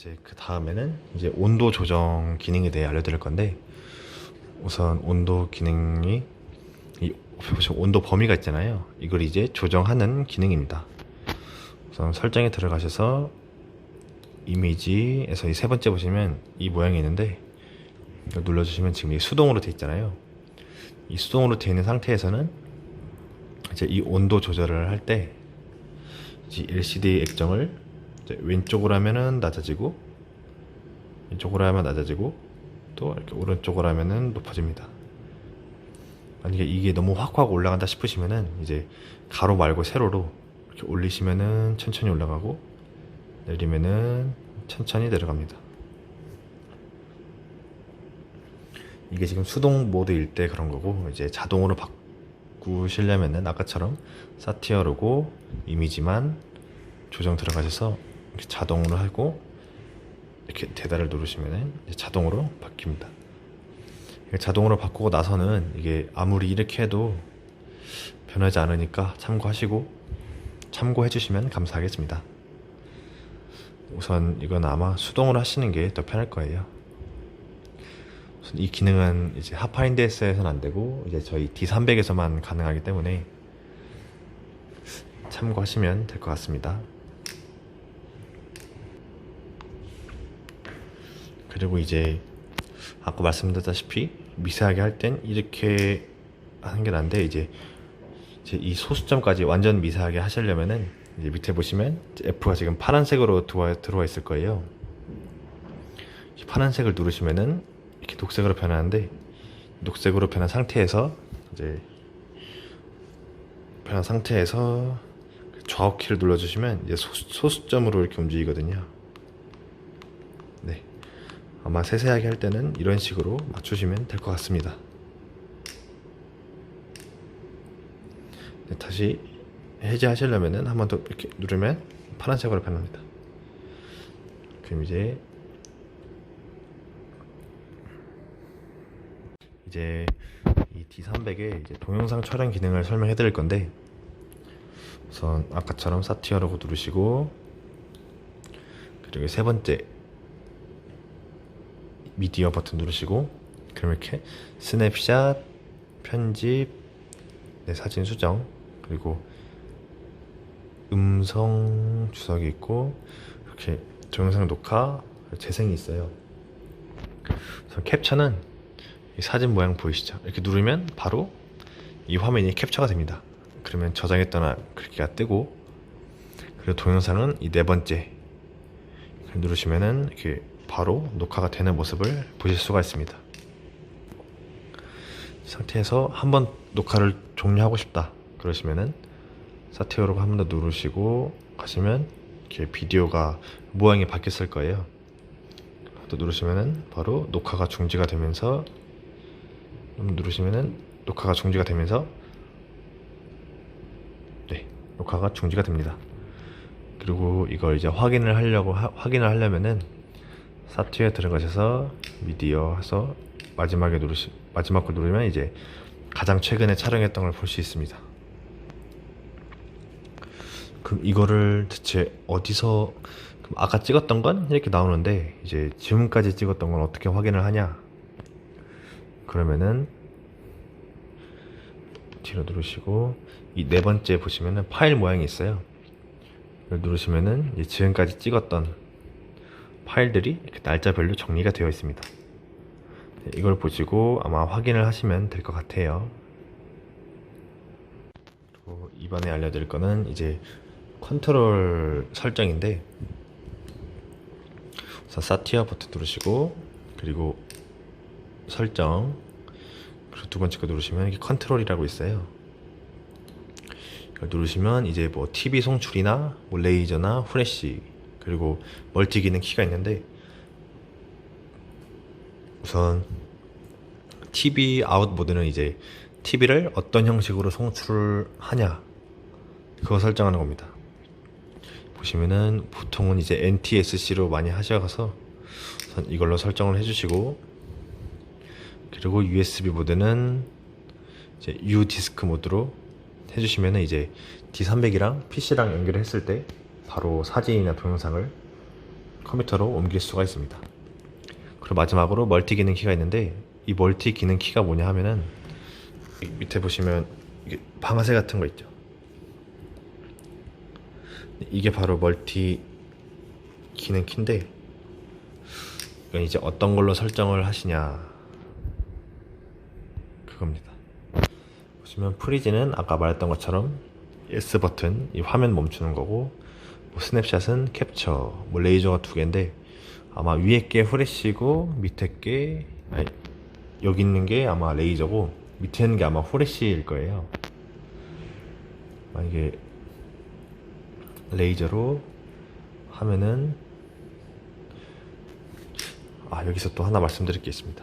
이제 그 다음에는 이제 온도 조정 기능에 대해 알려드릴 건데 우선 온도 기능이 이 온도 범위가 있잖아요. 이걸 이제 조정하는 기능입니다. 우선 설정에 들어가셔서 이미지에서 이 세 번째 보시면 이 모양이 있는데 눌러주시면 지금 이 수동으로 돼 있잖아요. 이 수동으로 되어 있는 상태에서는 이제 이 온도 조절을 할 때 LCD 액정을 이제 왼쪽으로 하면은 낮아지고 왼쪽으로 하면 낮아지고 또 이렇게 오른쪽으로 하면은 높아집니다. 만약에 이게 너무 확확 올라간다 싶으시면은 이제 가로 말고 세로로 이렇게 올리시면은 천천히 올라가고 내리면은 천천히 내려갑니다. 이게 지금 수동 모드일 때 그런 거고 이제 자동으로 바꾸시려면은 아까처럼 사티어르고 이미지만 조정 들어가셔서 자동으로 하고 이렇게 대달을 누르시면은 이제 자동으로 바뀝니다. 자동으로 바꾸고 나서는 이게 아무리 이렇게 해도 변하지 않으니까 참고하시고 참고해 주시면 감사하겠습니다. 우선 이건 아마 수동으로 하시는 게 더 편할 거예요. 우선 이 기능은 이제 하파인데스에서는 안 되고 이제 저희 D300에서만 가능하기 때문에 참고하시면 될 것 같습니다. 그리고 이제 아까 말씀드렸다시피 미세하게 할 땐 이렇게 하는 게 난데 이제 이제 이 소수점까지 완전 미세하게 하시려면은 이제 밑에 보시면 F가 지금 파란색으로 들어와, 들어와 있을 거예요. 이 파란색을 누르시면은 이렇게 녹색으로 변하는데 녹색으로 변한 상태에서 이제 변한 상태에서 좌우 키를 눌러주시면 이제 소수, 소수점으로 이렇게 움직이거든요. 네. 아마 세세하게 할 때는 이런 식으로 맞추시면 될 것 같습니다. 네, 다시 해제하시려면은 한번 더 이렇게 누르면 파란색으로 변합니다. 그럼 이제 이제 이 D300의 이제 동영상 촬영 기능을 설명해 드릴 건데 우선 아까처럼 사티어라고 누르시고 그리고 세 번째 미디어 버튼 누르시고 그럼 이렇게 스냅샷 편집 네, 사진 수정 그리고 음성 주석이 있고 이렇게 동영상 녹화 재생이 있어요. 우선 캡처는 이 사진 모양 보이시죠? 이렇게 누르면 바로 이 화면이 캡처가 됩니다. 그러면 저장했던 글귀가 뜨고 그리고 동영상은 이 네 번째 누르시면은 이렇게 바로 녹화가 되는 모습을 보실 수가 있습니다. 이 상태에서 한번 녹화를 종료하고 싶다 그러시면은 사티어로 한번 더 누르시고 가시면 이렇게 비디오가 모양이 바뀌었을 거예요. 또 누르시면은 바로 녹화가 중지가 되면서 누르시면은 녹화가 중지가 되면서 네 녹화가 중지가 됩니다. 그리고 이걸 이제 확인을 하려고 하, 확인을 하려면은 사투에 들어가셔서 미디어 해서 마지막에 누르시 마지막 걸 누르면 이제 가장 최근에 촬영했던 걸 볼 수 있습니다. 그럼 이거를 대체 어디서 아까 찍었던 건 이렇게 나오는데 이제 지금까지 찍었던 건 어떻게 확인을 하냐? 그러면은 뒤로 누르시고 이 네 번째 보시면은 파일 모양이 있어요. 누르시면은 지금까지 찍었던 파일들이 이렇게 날짜별로 정리가 되어 있습니다. 네, 이걸 보시고 아마 확인을 하시면 될 것 같아요. 그리고 이번에 알려드릴 거는 이제 컨트롤 설정인데 우선 사티어 버튼 누르시고 그리고 설정 그리고 두 번째 거 누르시면 이게 컨트롤이라고 있어요. 이걸 누르시면 이제 뭐 TV 송출이나 뭐 레이저나 후레쉬 그리고 멀티 기능 키가 있는데 우선 TV 아웃 모드는 이제 TV를 어떤 형식으로 송출하냐 그거 설정하는 겁니다. 보시면은 보통은 이제 NTSC로 많이 하셔서 우선 이걸로 설정을 해주시고 그리고 USB 모드는 이제 U 디스크 모드로 해주시면은 이제 D300이랑 PC랑 연결했을 때 바로 사진이나 동영상을 컴퓨터로 옮길 수가 있습니다. 그리고 마지막으로 멀티 기능 키가 있는데 이 멀티 기능 키가 뭐냐 하면은 이 밑에 보시면 이게 방아쇠 같은 거 있죠. 이게 바로 멀티 기능 키인데 이건 이제 어떤 걸로 설정을 하시냐 그겁니다. 보시면 프리즈는 아까 말했던 것처럼 S 버튼 이 화면 멈추는 거고 뭐 스냅샷은 캡처 뭐 레이저가 두 개인데 아마 위에 게 후레쉬고 밑에 게 아니 여기 있는 게 아마 레이저고 밑에 있는 게 아마 후레쉬일 거예요. 만약에 레이저로 하면은 아 여기서 또 하나 말씀드릴 게 있습니다.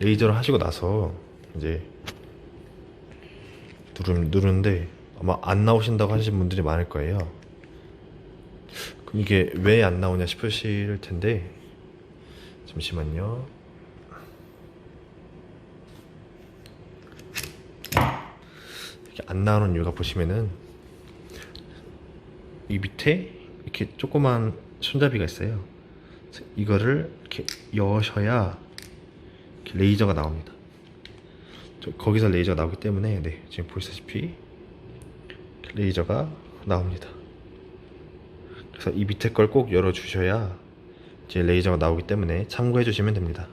레이저를 하시고 나서 이제 누르, 누르는데 아마 안 나오신다고 하시는 분들이 많을 거예요. 그럼 이게 왜 안 나오냐 싶으실 텐데 잠시만요. 이렇게 안 나오는 이유가 보시면은 이 밑에 이렇게 조그만 손잡이가 있어요. 이거를 이렇게 여셔야 이렇게 레이저가 나옵니다. 저- 거기서 레이저가 나오기 때문에 네, 지금 보시다시피 레이저가 나옵니다. 그래서 이 밑에 걸 꼭 열어 주셔야 이제 레이저가 나오기 때문에 참고해 주시면 됩니다.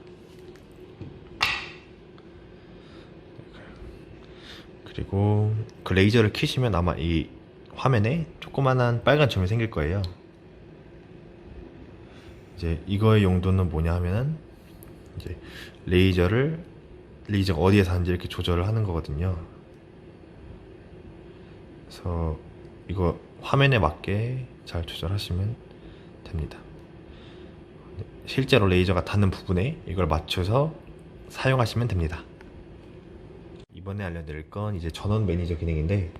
그리고 그 레이저를 키시면 아마 이 화면에 조그만한 빨간 점이 생길 거예요. 이제 이거의 용도는 뭐냐 하면은 이제 레이저를 레이저가 어디에 사는지 이렇게 조절을 하는 거거든요. 그래서 이거 화면에 맞게 잘 조절하시면 됩니다. 실제로 레이저가 닿는 부분에 이걸 맞춰서 사용하시면 됩니다. 이번에 알려드릴 건 이제 전원 매니저 기능인데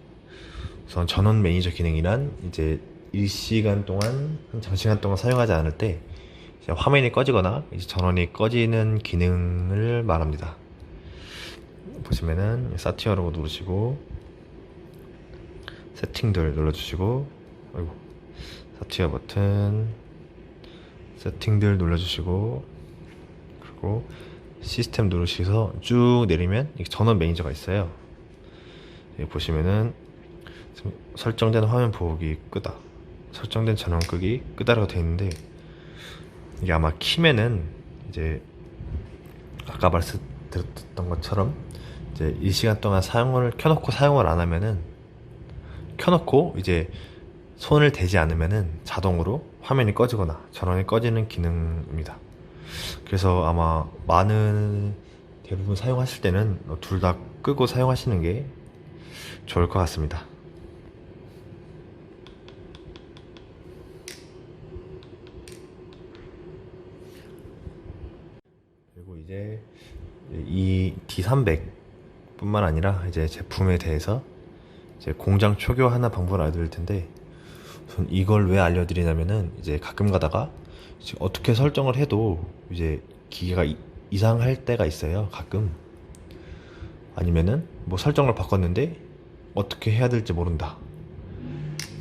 우선 전원 매니저 기능이란 이제 일시간 동안 한 장시간 동안 사용하지 않을 때 화면이 꺼지거나 이제 전원이 꺼지는 기능을 말합니다. 보시면은 사티어로 누르시고 세팅들 눌러주시고 아이고 사티어 버튼 세팅들 눌러주시고 그리고 시스템 누르셔서 쭉 내리면 전원 매니저가 있어요. 여기 보시면은 설정된 화면 보호기 끄다, 설정된 전원 끄기 끄다라고 되어 있는데 이게 아마 키면은 이제 아까 말씀드렸던 것처럼 이제 이 시간 동안 사용을 켜놓고 사용을 안 하면은 켜놓고 이제 손을 대지 않으면은 자동으로 화면이 꺼지거나 전원이 꺼지는 기능입니다. 그래서 아마 많은 대부분 사용하실 때는 둘 다 끄고 사용하시는 게 좋을 것 같습니다. 그리고 이제 이 D300 뿐만 아니라 이제 제품에 대해서 이제 공장 초기화하는 방법을 알려드릴 텐데 우선 이걸 왜 알려드리냐면은 이제 가끔 가다가 어떻게 설정을 해도 이제 기계가 이- 이상할 때가 있어요 가끔. 아니면은 뭐 설정을 바꿨는데 어떻게 해야 될지 모른다.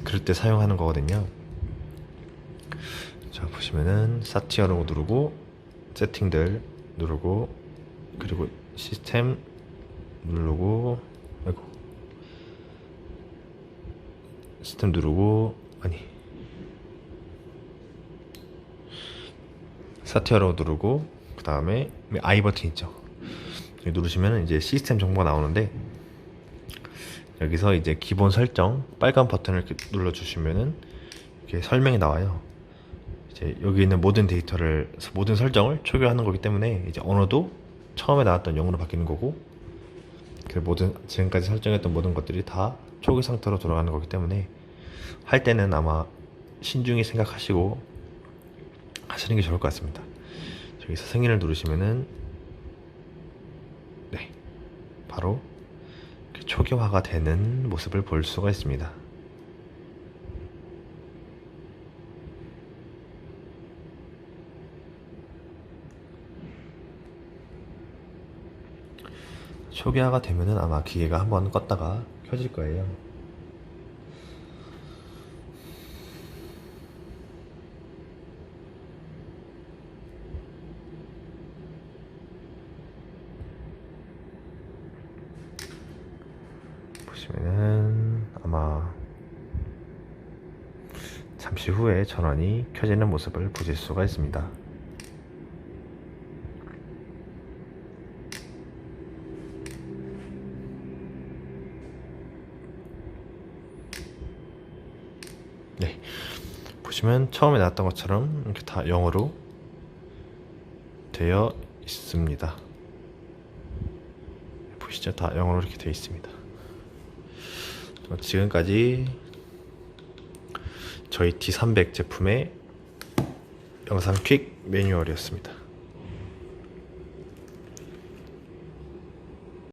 그럴 때 사용하는 거거든요. 자 보시면은 사티어로 누르고 세팅들 누르고 그리고 시스템 누르고 아이고. 시스템 누르고 아니. 사티어로 누르고 그 다음에 I 버튼 있죠. 누르시면 이제 시스템 정보가 나오는데 여기서 이제 기본 설정 빨간 버튼을 눌러주시면은 이렇게 설명이 나와요. 이제 여기 있는 모든 데이터를 모든 설정을 초기화하는 거기 때문에 이제 언어도 처음에 나왔던 영어로 바뀌는 거고 그 모든 지금까지 설정했던 모든 것들이 다 초기 상태로 돌아가는 거기 때문에 할 때는 아마 신중히 생각하시고 하시는 게 좋을 것 같습니다. 여기서 승인을 누르시면은 네 바로 초기화가 되는 모습을 볼 수가 있습니다. 초기화가 되면은 아마 기계가 한번 껐다가 켜질 거예요. 잠시 후에 전원이 켜지는 모습을 보실 수가 있습니다. 네. 보시면 처음에 나왔던 것처럼 이렇게 다 영어로 되어 있습니다. 보시죠? 다 영어로 이렇게 되어 있습니다. 어, 지금까지 저희 D300 제품의 영상 퀵 매뉴얼이었습니다.